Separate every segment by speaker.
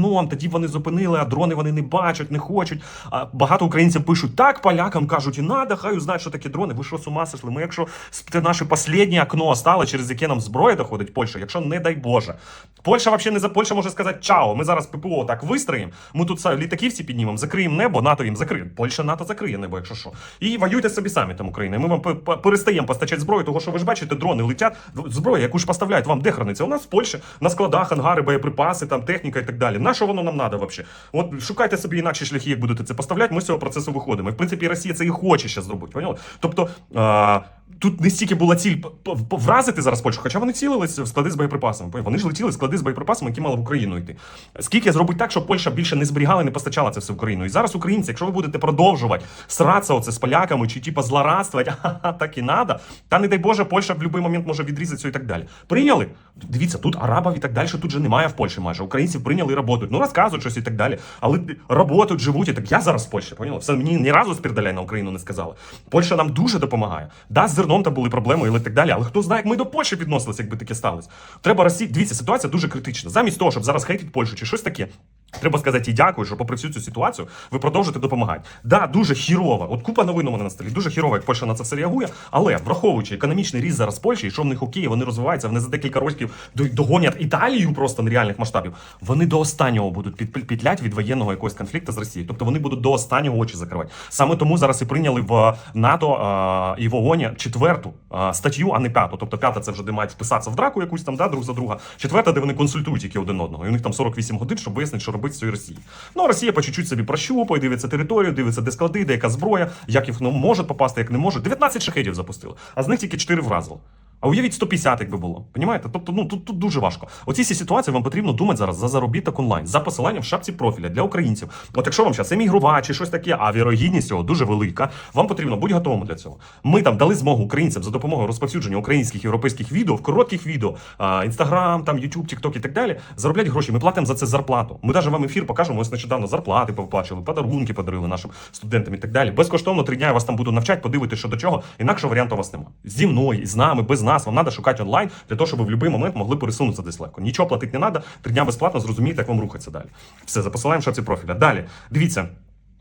Speaker 1: зерном, тоді вони зупинили, а дрони вони не бачать, не хочуть. А багато українців пишуть так, полякам кажуть, і надо, хай узнають, що таке дрони. Ви що з ума сошли? Ми, якщо це наше останнє окно стало, через яке нам зброя доходить Польща, якщо не дай Боже. Польща взагалі не за Польща може сказати чао. Ми зараз ППО так вистроїмо. Ми тут літаки всі піднімемо, закриємо небо, НАТО їм закриє. Польща НАТО закриє небо, якщо що. І воюйте собі самі там Україна. Ми вам перестаємо постачати зброю, тому що ви ж бачите, дрони летять. Зброя, яку ж поставляють, вам де храниться? У нас в Польщі на складах, ангари, боєприпаси, там техніка і так далі. На що воно нам треба взагалі? От шукайте собі інакші шляхи, як будете це поставляти. Ми з цього процесу виходимо. І в принципі Росія це і хоче ще зробити. Поняли? Тобто. А... Тут не стільки була ціль вразити зараз Польщу, хоча вони цілились в склади з боєприпасами. Вони ж летіли в склади з боєприпасами, які мали в Україну йти. Скільки зробить так, щоб Польща більше не зберігала, і не постачала це все в Україну. І зараз українці, якщо ви будете продовжувати сратися оце з поляками чи типа злорадствувати, ха-ха, так і надо, та не дай Боже, Польща в будь-який момент може відрізатися і так далі. Прийняли? Дивіться, тут арабів і так далі, тут же немає в Польщі майже. Українців прийняли і працюють. Ну розказують щось і так далі. Але працюють, живуть. І так я зараз в Польщі, поняли? Все мені ні разу спірдаляй на Україну не сказали. Польща нам дуже допомагає. Да, зерном там були проблеми і так далі. Але хто знає, як ми до Польщі відносилися, якби таке сталося. Треба Росії. Дивіться, ситуація дуже критична. Замість того, щоб зараз хейтити Польщу чи щось таке. Треба сказати і дякую, що попри всю цю ситуацію ви продовжуєте допомагати. Да, дуже хірова. От купа новин у мене на столі. Дуже хірово, як Польща на це все реагує. Але враховуючи економічний ріст зараз Польщі, і що в них окей, вони розвиваються, вони за декілька років догонять Італію просто нереальних масштабів. Вони до останнього будуть під, підлять від воєнного якогось конфлікту з Росією. Тобто вони будуть до останнього очі закривати. Саме тому зараз і прийняли в НАТО а, і в ООН четверту а, статтю, а не п'яту. Тобто п'ята це вже де мають вписатися в драку якусь там, да, друг за друга. Четверта, де вони консультують які один одного. І у них там 48 годин, щоб вияснити, що робити з цією. Ну а Росія по чуть-чуть собі прощупує, дивиться територію, дивиться, де склади, де яка зброя, як їх ну, може попасти, як не може. 19 шахедів запустили, а з них тільки 4 вразило. А уявіть 150, якби було. Понімаєте? Тобто, ну тут, тут дуже важко. Оці всі ситуації вам потрібно думати зараз за заробіток онлайн, за посиланням в шапці профіля для українців. От якщо вам зараз емігрува чи щось таке, а вірогідність цього дуже велика, вам потрібно бути готовим для цього. Ми там дали змогу українцям за допомогою розповсюдження українських європейських відео в коротких відео, інстаграм, там Ютуб, Тікток і так далі. Заробляти гроші. Ми платимо за це зарплату. Ми навіть вам ефір покажемо. Ось нещодавно зарплати повиплачували, подарунки подарили нашим студентам і так далі. Безкоштовно три дня я вас там буду навчати, подивитися, що до чого. Інакшого варіанту у вас немає. Зі мною, з нами, без нас. Вам треба шукати онлайн для того, щоб в будь-який момент могли пересунутися десь легко. Нічого платити не треба, три дня безплатно, зрозумієте, як вам рухатися далі. Все, за посиланням в шапці профіля. Далі, дивіться.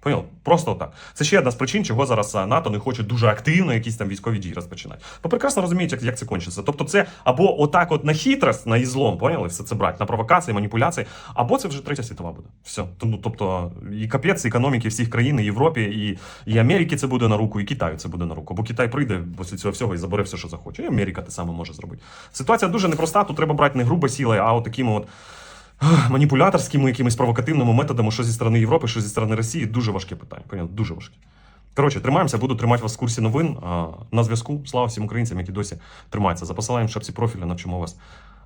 Speaker 1: Понял? Просто отак. Це ще одна з причин, чого зараз НАТО не хоче дуже активно якісь там військові дії розпочинати. Бо прекрасно розуміють, як, як це кончиться. Тобто, це або отак, от на хитрость, на ізлом, поняли, все це брати, на провокації, маніпуляції, або це вже третя світова буде. Все. Тому, тобто, і капець економіки всіх країн, і Європі, і, і Америки це буде на руку, і Китаю це буде на руку. Бо Китай прийде після цього всього і забере все, що захоче. І Америка те саме може зробити. Ситуація дуже непроста. Тут треба брати не грубо силою, а от такими от. Маніпуляторськими якимись провокативними методами, що зі сторони Європи, що зі сторони Росії, дуже важке питання. Понятно, дуже важке. Коротше, тримаємося, буду тримати вас в курсі новин. На зв'язку. Слава всім українцям, які досі тримаються. За посиланням шапці профіля навчимо вас,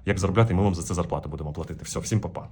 Speaker 1: як заробляти, і ми вам за це зарплату будемо платити. Все, всім па-па.